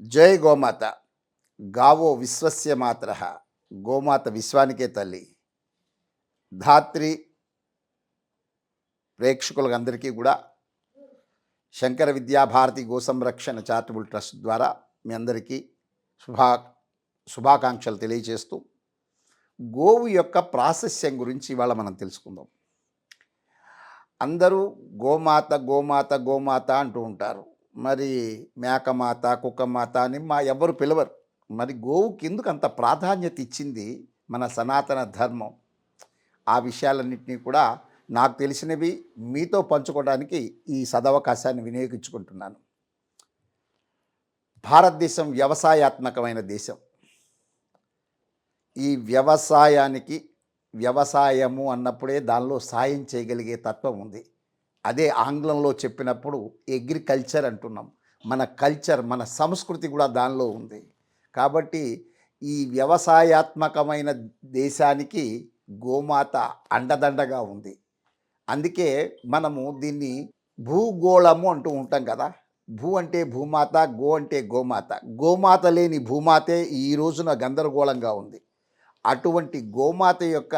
జై గోమాత. గావో విశ్వస్య మాత్ర. గోమాత విశ్వానికే తల్లి. ధాత్రి ప్రేక్షకులందరికీ కూడా శంకర విద్యాభారతి గోసంరక్షణ చారిటబుల్ ట్రస్ట్ ద్వారా మీ అందరికీ శుభా శుభాకాంక్షలు తెలియజేస్తూ గోవు యొక్క ప్రాశస్యం గురించి ఇవాళ మనం తెలుసుకుందాం. అందరూ గోమాత గోమాత గోమాత అంటూ ఉంటారు. మరి మేకమాత కుక్కమాత అని మా ఎవరు పిలవరు. మరి గోవుకి ఎందుకు అంత ప్రాధాన్యత ఇచ్చింది మన సనాతన ధర్మం? ఆ విషయాలన్నింటినీ కూడా నాకు తెలిసినవి మీతో పంచుకోవడానికి ఈ సదవకాశాన్ని వినియోగించుకుంటున్నాను. భారతదేశం వ్యవసాయాత్మకమైన దేశం. ఈ వ్యవసాయానికి వ్యవసాయము అన్నప్పుడే దానిలో సాయం చేయగలిగే తత్వం ఉంది. అదే ఆంగ్లంలో చెప్పినప్పుడు అగ్రికల్చర్ అంటున్నాం. మన కల్చర్ మన సంస్కృతి కూడా దానిలో ఉంది. కాబట్టి ఈ వ్యవసాయాత్మకమైన దేశానికి గోమాత అండదండగా ఉంది. అందుకే మనము దీన్ని భూగోళము అంటూ ఉంటాం కదా. భూ అంటే భూమాత గో అంటే గోమాత. గోమాత లేని భూమాతే ఈ రోజున గందరగోళంగా ఉంది. అటువంటి గోమాత యొక్క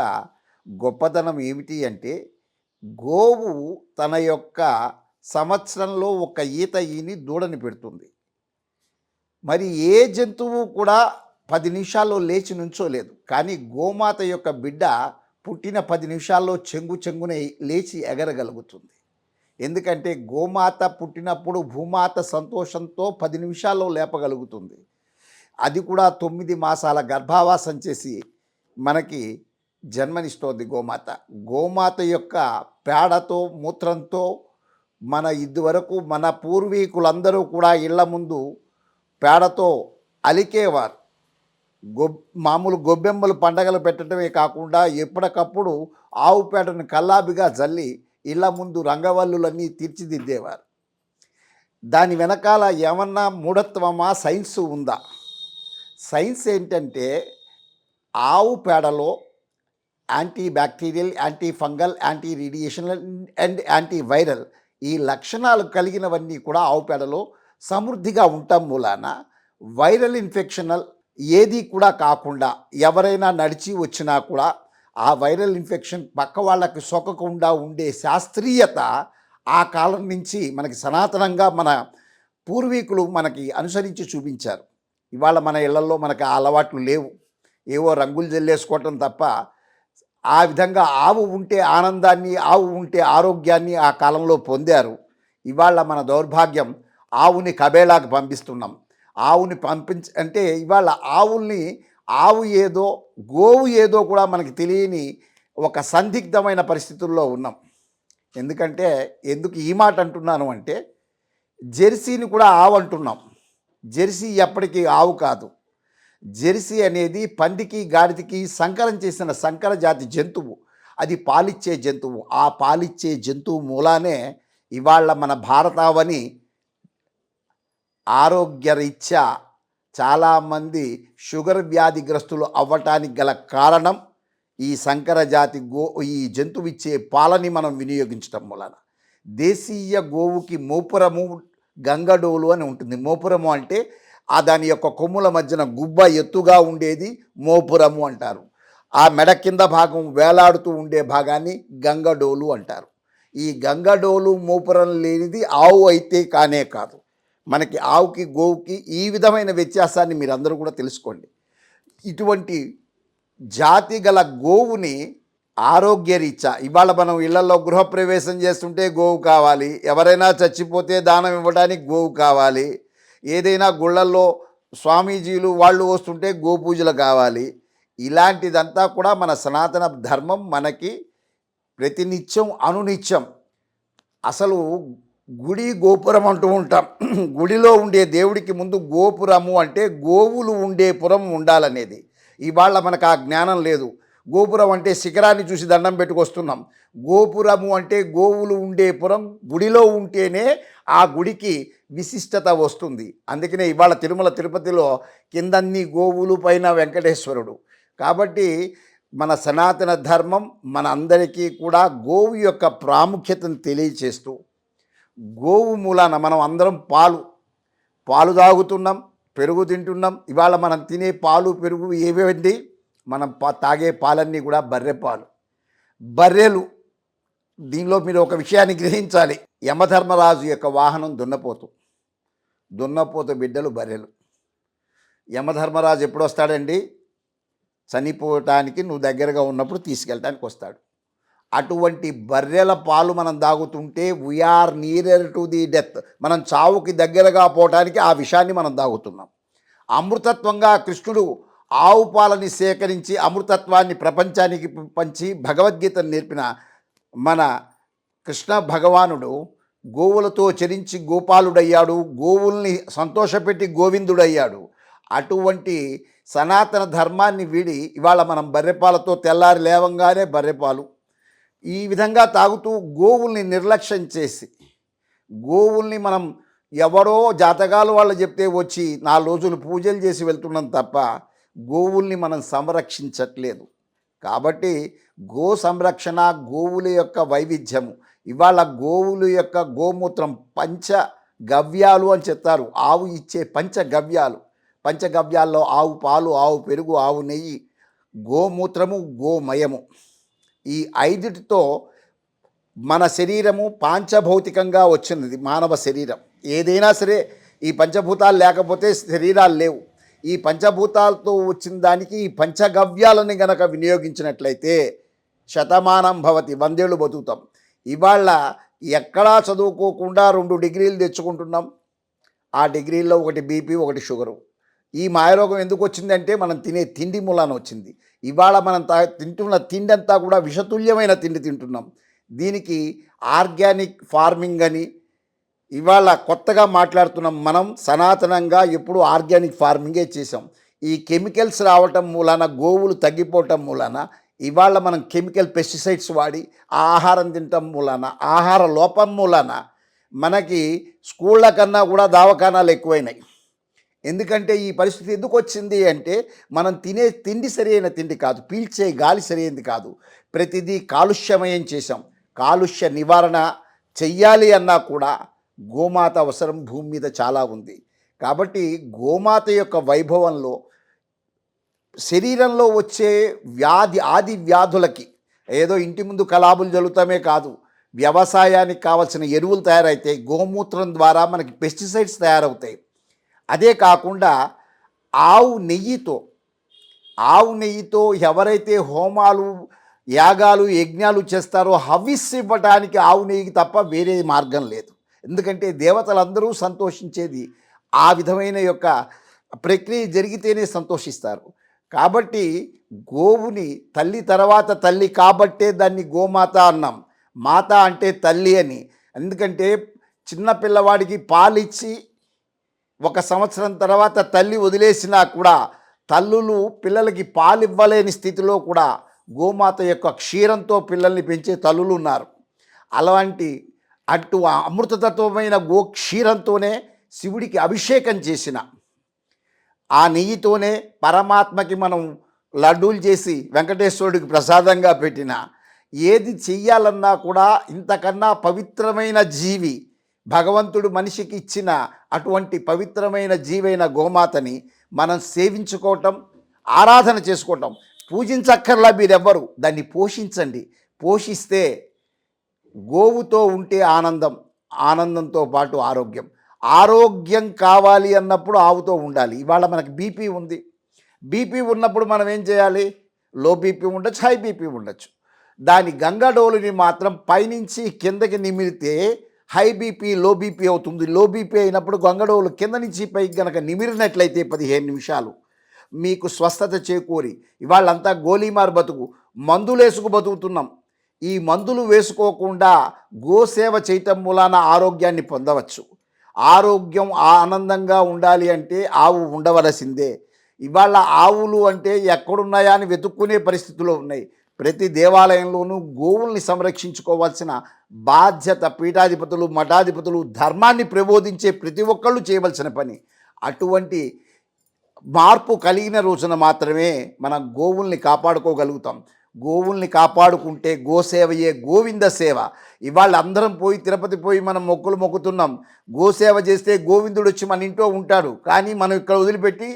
గొప్పతనం ఏమిటి అంటే గోవు తన యొక్క సంవత్సరంలో ఒక ఈత ఈని దూడని పెడుతుంది. మరి ఏ జంతువు కూడా పది నిమిషాల్లో లేచి నుంచోలేదు. కానీ గోమాత యొక్క బిడ్డ పుట్టిన పది నిమిషాల్లో చెంగు చెంగున లేచి ఎగరగలుగుతుంది. ఎందుకంటే గోమాత పుట్టినప్పుడు భూమాత సంతోషంతో పది నిమిషాల్లో లేపగలుగుతుంది. అది కూడా తొమ్మిది మాసాల గర్భావాసం చేసి మనకి జన్మనిస్తోంది గోమాత. గోమాత యొక్క పేడతో మూత్రంతో మన ఇదివరకు మన పూర్వీకులందరూ కూడా ఇళ్ళ ముందు పేడతో అలికేవారు. గొ మామూలు గొబ్బెమ్మలు పండగలు పెట్టడమే కాకుండా ఎప్పటికప్పుడు ఆవు పేడను కల్లాబిగా జల్లి ఇళ్ళ ముందు రంగవల్లులన్నీ తీర్చిదిద్దేవారు. దాని వెనకాల ఏమన్నా మూఢత్వమా సైన్స్ ఉందా? సైన్స్ ఏంటంటే ఆవు పేడలో anti bacterial anti fungal anti radiation and anti viral ఈ లక్షణాలు కలిగినవన్నీ కూడా ఆవు పేడలో సమృద్ధిగా ఉండటం మూలాన వైరల్ ఇన్ఫెక్షనల్ ఏది కూడా కాకుండా ఎవరైనా నడిచి వచ్చినా కూడా ఆ వైరల్ ఇన్ఫెక్షన్ పక్క వాళ్ళకి సోకకుండా ఉండే శాస్త్రీయత ఆ కాలం నుంచి మనకి సనాతనంగా మన పూర్వీకులు మనకి అనుసరించి చూపించారు. ఇవాళ మన ఇళ్ళలో మనకు ఆ అలవాట్లు లేవు. ఏవో రంగులు జల్లేసుకోవటం తప్ప ఆ విధంగా ఆవు ఉంటే ఆనందాన్ని ఆవు ఉంటే ఆరోగ్యాన్ని ఆ కాలంలో పొందారు. ఇవాళ మన దౌర్భాగ్యం ఆవుని కబేళాకు పంపిస్తున్నాం. ఆవుని పంపించ అంటే ఇవాళ ఆవుల్ని ఆవు ఏదో గోవు ఏదో కూడా మనకి తెలియని ఒక సందిగ్ధమైన పరిస్థితుల్లో ఉన్నాం. ఎందుకంటే ఎందుకు ఈ మాట అంటున్నాను అంటే జెర్సీని కూడా ఆవు అంటున్నాం. జెర్సీ ఎప్పటికీ ఆవు కాదు. జెర్సీ అనేది పందికి గాడిదకి సంకరం చేసిన సంకర జాతి జంతువు. అది పాలిచ్చే జంతువు. ఆ పాలిచ్చే జంతువు మూలానే ఇవాళ మన భారతావని ఆరోగ్యరీత్యా చాలామంది షుగర్ వ్యాధిగ్రస్తులు అవ్వటానికి గల కారణం ఈ సంకర జాతి గో ఈ జంతువు ఇచ్చే పాలని మనం వినియోగించటం వలన దేశీయ గోవుకి మోపురము గంగడోలు అని ఉంటుంది. మోపురము అంటే ఆ దాని యొక్క కొమ్ముల మధ్యన గుబ్బ ఎత్తుగా ఉండేది మోపురము అంటారు. ఆ మెడ కింద భాగం వేలాడుతూ ఉండే భాగాన్ని గంగడోలు అంటారు. ఈ గంగడోలు మోపురం లేనిది ఆవు అయితే కానే కాదు. మనకి ఆవుకి గోవుకి ఈ విధమైన వ్యత్యాసాన్ని మీరందరూ కూడా తెలుసుకోండి. ఇటువంటి జాతి గల గోవుని ఆరోగ్యరీత్యా ఇవాళ మనం ఇళ్ళలో గృహప్రవేశం చేస్తుంటే గోవు కావాలి ఎవరైనా చచ్చిపోతే దానం ఇవ్వడానికి గోవు కావాలి ఏదైనా గుళ్ళల్లో స్వామీజీలు వాళ్ళు వస్తుంటే గోపూజలు కావాలి. ఇలాంటిదంతా కూడా మన సనాతన ధర్మం మనకి ప్రతినిత్యం అనునిత్యం. అసలు గుడి గోపురం అంటూ ఉంటాం. గుడిలో ఉండే దేవుడికి ముందు గోపురము అంటే గోవులు ఉండే పురం ఉండాలనేది. ఇవాళ మనకు ఆ జ్ఞానం లేదు. గోపురం అంటే శిఖరాన్ని చూసి దండం పెట్టుకొస్తున్నాం. గోపురము అంటే గోవులు ఉండే పురం గుడిలో ఉంటేనే ఆ గుడికి విశిష్టత వస్తుంది. అందుకనే ఇవాళ తిరుమల తిరుపతిలో కిందన్ని గోవులు పైన వెంకటేశ్వరుడు. కాబట్టి మన సనాతన ధర్మం మన అందరికీ కూడా గోవు యొక్క ప్రాముఖ్యతను తెలియచేస్తూ గోవు మూలాన మనం అందరం పాలు పాలు తాగుతున్నాం పెరుగు తింటున్నాం. ఇవాళ మనం తినే పాలు పెరుగు ఏవేంటి మనం పా- తాగే పాలన్నీ కూడా బర్రె పాలు. బర్రెలు దీనిలో మీరు ఒక విషయాన్ని గ్రహించాలి. యమధర్మరాజు యొక్క వాహనం దున్నపోతు. దున్నపోతు బిడ్డలు బర్రెలు. యమధర్మరాజు ఎప్పుడు వస్తాడండి? చనిపోవటానికి నువ్వు దగ్గరగా ఉన్నప్పుడు తీసుకెళ్ళటానికి వస్తాడు. అటువంటి బర్రెల పాలు మనం తాగుతుంటే we are nearer to the death మనం చావుకి దగ్గరగా పోవటానికి ఆ విషయాన్ని మనం తాగుతున్నాం. అమృతత్వంగా కృష్ణుడు ఆవు పాలని సేకరించి అమృతత్వాన్ని ప్రపంచానికి పంచి భగవద్గీతను నేర్పిన మన కృష్ణ భగవానుడు గోవులతో చరించి గోపాలుడయ్యాడు గోవుల్ని సంతోషపెట్టి గోవిందుడయ్యాడు. అటువంటి సనాతన ధర్మాన్ని వీడి ఇవాళ మనం బర్రెపాలతో తెల్లారి లేవంగానే బర్రెపాలు. ఈ విధంగా తాగుతూ గోవుల్ని నిర్లక్ష్యం చేసి గోవుల్ని మనం ఎవరో జాతకాలు వాళ్ళు చెప్తే వచ్చి నాలుగు రోజులు పూజలు చేసి వెళ్తున్నాం తప్ప గోవుల్ని మనం సంరక్షించట్లేదు. కాబట్టి గో సంరక్షణ గోవుల యొక్క వైవిధ్యము. ఇవాళ గోవుల యొక్క గోమూత్రం పంచ గవ్యాలు అని చెప్తారు. ఆవు ఇచ్చే పంచ గవ్యాలు. పంచగవ్యాల్లో ఆవు పాలు ఆవు పెరుగు ఆవు నెయ్యి గోమూత్రము గోమయము. ఈ ఐదుటితో మన శరీరము పాంచభౌతికంగా వచ్చినది మానవ శరీరం. ఏదైనా సరే ఈ పంచభూతాలు లేకపోతే శరీరాలు లేవు. ఈ పంచభూతాలతో వచ్చిన దానికి ఈ పంచగవ్యాలని గనక వినియోగించినట్లయితే శతమానం భవతి వందేళ్ళు బతుకుతాం. ఇవాళ ఎక్కడా చదువుకోకుండా రెండు డిగ్రీలు తెచ్చుకుంటున్నాం. ఆ డిగ్రీల్లో ఒకటి బీపీ ఒకటి షుగరు. ఈ మాయరోగం ఎందుకు వచ్చిందంటే మనం తినే తిండి మూలాన వచ్చింది. ఇవాళ మనం తా తింటున్న తిండి అంతా కూడా విషతుల్యమైన తిండి తింటున్నాం. దీనికి ఆర్గానిక్ ఫార్మింగ్ అని ఇవాళ కొత్తగా మాట్లాడుతున్నాం మనం సనాతనంగా ఎప్పుడు ఆర్గానిక్ ఫార్మింగే చేసాం ఈ కెమికల్స్ రావటం మూలాన గోవులు తగ్గిపోవటం మూలాన ఇవాళ మనం కెమికల్ పెస్టిసైడ్స్ వాడి ఆ ఆహారం తినటం మూలాన ఆహార లోపం మూలాన మనకి స్కూళ్ళ కన్నా కూడా దవాఖానాలు ఎక్కువైనాయి. ఎందుకంటే ఈ పరిస్థితి ఎందుకు వచ్చింది అంటే మనం తినే తిండి సరైన తిండి కాదు పీల్చే గాలి సరైనది కాదు. ప్రతిదీ కాలుష్యమయం చేసాం కాలుష్య నివారణ చెయ్యాలి అన్నా కూడా గోమాత అవసరం భూమి మీద చాలా ఉంది. కాబట్టి గోమాత యొక్క వైభవంలో శరీరంలో వచ్చే వ్యాధి ఆది వ్యాధులకి ఏదో ఇంటి ముందు కలాబులు జరుగుతామే కాదు వ్యవసాయానికి కావాల్సిన ఎరువులు తయారైతాయి గోమూత్రం ద్వారా మనకి పెస్టిసైడ్స్ తయారవుతాయి. అదే కాకుండా ఆవు నెయ్యితో ఆవు నెయ్యితో ఎవరైతే హోమాలు యాగాలు యజ్ఞాలు చేస్తారో హవిస్సు ఇవ్వటానికి ఆవు నెయ్యికి తప్ప వేరే మార్గం లేదు. ఎందుకంటే దేవతలందరూ సంతోషించేది ఆ విధమైన యొక్క ప్రక్రియ జరిగితేనే సంతోషిస్తారు. కాబట్టి గోవుని తల్లి తర్వాత తల్లి కాబట్టే దాన్ని గోమాత అన్నాం. మాత అంటే తల్లి అని. ఎందుకంటే చిన్న పిల్లవాడికి పాలిచ్చి ఒక సంవత్సరం తర్వాత తల్లి వదిలేసినా కూడా తల్లులు పిల్లలకి పాలు ఇవ్వలేని స్థితిలో కూడా గోమాత యొక్క క్షీరంతో పిల్లల్ని పెంచే తల్లులు ఉన్నారు. అలాంటి అటు అమృతతత్వమైన గోక్షీరంతోనే శివుడికి అభిషేకం చేసిన ఆ నెయ్యితోనే పరమాత్మకి మనం లడ్డూలు చేసి వెంకటేశ్వరుడికి ప్రసాదంగా పెట్టిన ఏది చెయ్యాలన్నా కూడా ఇంతకన్నా పవిత్రమైన జీవి భగవంతుడు మనిషికి ఇచ్చిన అటువంటి పవిత్రమైన జీవైన గోమాతని మనం సేవించుకోవటం ఆరాధన చేసుకోవటం. పూజించక్కర్లా మీరెవ్వరు దాన్ని పోషించండి. పోషిస్తే గోవుతో ఉంటే ఆనందం ఆనందంతో పాటు ఆరోగ్యం. ఆరోగ్యం కావాలి అన్నప్పుడు ఆవుతో ఉండాలి. ఇవాళ మనకి బీపీ ఉంది. బీపీ ఉన్నప్పుడు మనం ఏం చేయాలి? లో బీపీ ఉండొచ్చు హై బీపీ ఉండొచ్చు. దాని గంగడోలుని మాత్రం పైనుంచి కిందకి నిమిరితే హై బీపీ లో బీపీ అవుతుంది. లో బీపీ అయినప్పుడు గంగడోలు కింద నుంచి పైకి గనక నిమిరినట్లయితే పదిహేను నిమిషాలు. మీకు స్వస్థత చేకూరి. ఇవాళ్ళంతా గోలీమార్ బతుకు. మందులేసుకు బతుకుతున్నాం. ఈ మందులు వేసుకోకుండా గోసేవ చేయటం మూలాన ఆరోగ్యాన్ని పొందవచ్చు. ఆరోగ్యం ఆనందంగా ఉండాలి అంటే ఆవు ఉండవలసిందే. ఇవాళ ఆవులు అంటే ఎక్కడున్నాయా అని వెతుక్కునే పరిస్థితుల్లో ఉన్నాయి. ప్రతి దేవాలయంలోనూ గోవుల్ని సంరక్షించుకోవాల్సిన బాధ్యత పీఠాధిపతులు మఠాధిపతులు ధర్మాన్ని ప్రబోధించే ప్రతి ఒక్కళ్ళు చేయవలసిన పని. అటువంటి మార్పు కలిగిన రోజున మాత్రమే మనం గోవుల్ని కాపాడుకోగలుగుతాం. గోవుల్ని కాపాడుకుంటే గోసేవయే గోవింద సేవ. ఇవాళ అందరం పోయి తిరుపతి పోయి మనం మొక్కులు మొక్కుతున్నాం. గోసేవ చేస్తే గోవిందుడు వచ్చి మన ఇంట్లో ఉంటాడు. కానీ మనం ఇక్కడ వదిలిపెట్టి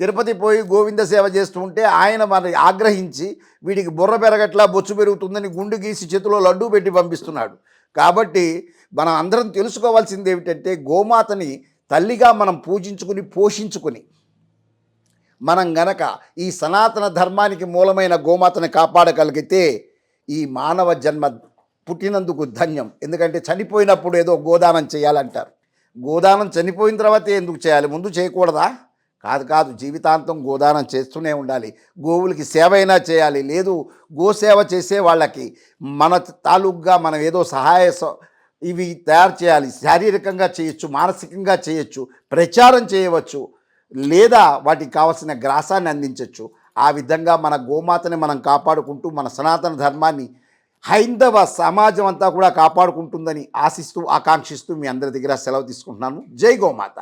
తిరుపతి పోయి గోవింద సేవ చేస్తూ ఉంటే ఆయన మన ఆగ్రహించి వీడికి బుర్ర పెరగట్లా బొచ్చు పెరుగుతుందని గుండు గీసి చేతిలో లడ్డూ పెట్టి పంపిస్తున్నాడు. కాబట్టి మనం అందరం తెలుసుకోవాల్సింది ఏమిటంటే గోమాతని తల్లిగా మనం పూజించుకుని పోషించుకుని మనం గనక ఈ సనాతన ధర్మానికి మూలమైన గోమాతని కాపాడగలిగితే ఈ మానవ జన్మ పుట్టినందుకు ధన్యం. ఎందుకంటే చనిపోయినప్పుడు ఏదో గోదానం చేయాలంటారు. గోదానం చనిపోయిన తర్వాత ఎందుకు చేయాలి? ముందు చేయకూడదా? కాదు కాదు. జీవితాంతం గోదానం చేస్తూనే ఉండాలి. గోవులకి సేవ అయినా చేయాలి. లేదు గోసేవ చేసే వాళ్ళకి మన తాలూకుగా మనం ఏదో సహాయ స- ఇవి తయారు చేయాలి. శారీరకంగా చేయొచ్చు మానసికంగా చేయొచ్చు ప్రచారం చేయవచ్చు. లేదా వాటికి కావాల్సిన గ్రాసాన్ని అందించవచ్చు ఆ విధంగా మన గోమాతని మనం కాపాడుకుంటూ మన సనాతన ధర్మాన్ని హైందవ సమాజం అంతా కూడా కాపాడుకుంటుందని ఆశిస్తూ ఆకాంక్షిస్తూ మీ అందరి దగ్గర సెలవు తీసుకుంటున్నాను. జై గోమాత.